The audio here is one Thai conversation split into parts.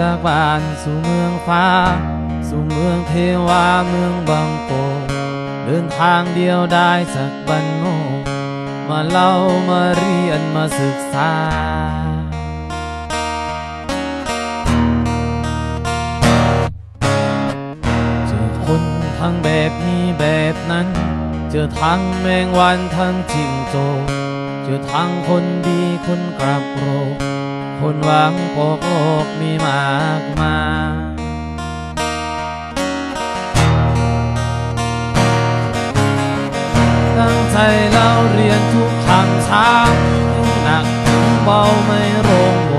จากบ้านสู่เมืองฟ้า สู่เมืองเทวาเมืองบางโปเดินทางเดียวได้สักบันโนมาเล่ามาเรียนมาศึกษาเจอคนทั้งแบบนี้แบบนั้น เจอทั้งแมงวันทั้งจิงโจ เจอทั้งคนดีคนกลับโรค คนหวังปกโลกมีมากมายตั้งใจเล่าเรียนทุกคำถามถึงหนักถึงเบาไม่โรงโบ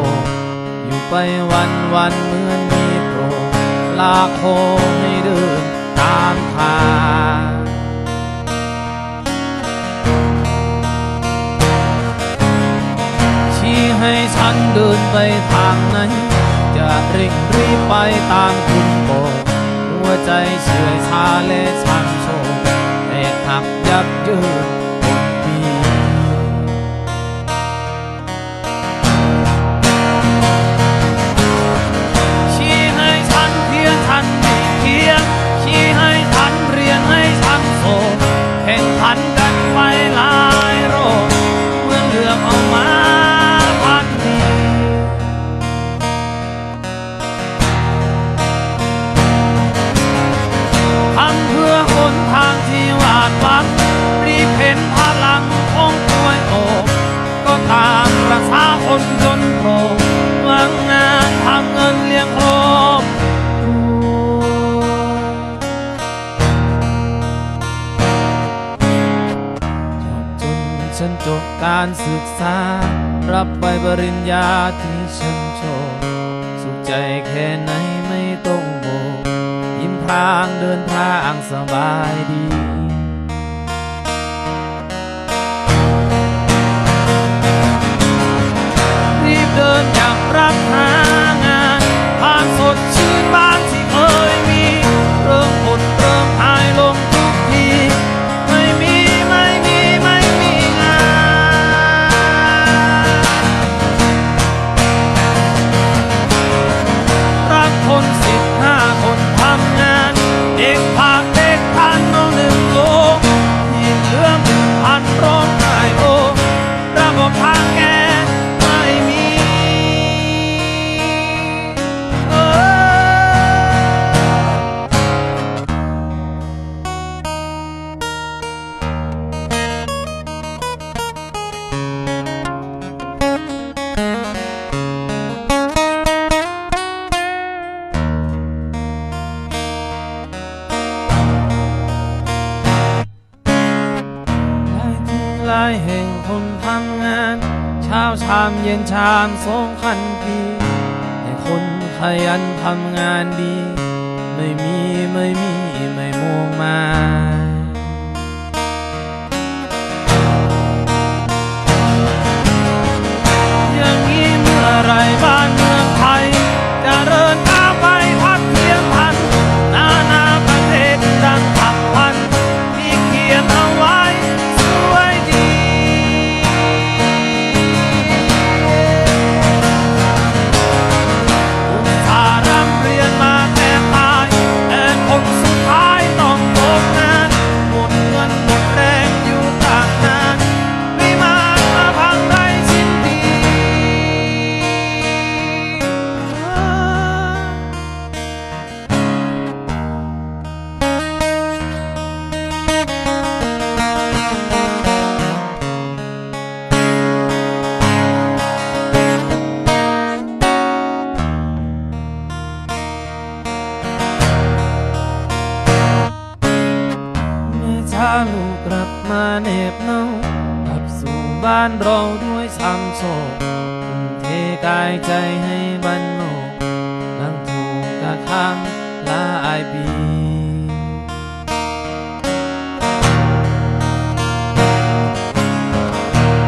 อยู่ไปวันวันเหมือนมีโปรลากโคให้เดินตามทาง ไปทางไหน จะเร่งรีบไปตามคุณบอกหัวใจเฉื่อยชาและช้ำโชกแตกหักยับเยิน นทางที่วาดหวังรีบเห็นพลังของตัวโอบก็ตามประชาคนจนโผล่หวังงานทำเงินเลี้ยงครอบจนฉันจบการศึกษา รับใบปริญญาที่ฉันโชว์สุขใจแค่ไหนางเดินทางสบายดีายแห่งคนทำงานเช้าชามเย็นชามสองคันปีแต่คนขยันทำงานดี ไม่มีไม่มีไม่มองมา ช้าลูกกลับมาเหน็บเหนาวกลับสู่บ้านเราด้วยซ้ำโศกทุ่มเทกายใจให้บ้านนกนั่งถูกกระค้างลายปี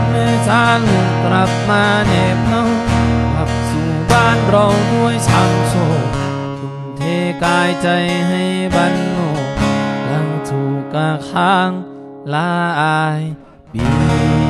แม่จ้าลูกกลับมาเหน็บเหนาวกลับสู่บ้านเราด้วยช้ำโศกทุ่มเทกายใจให้บ้าน นอกยั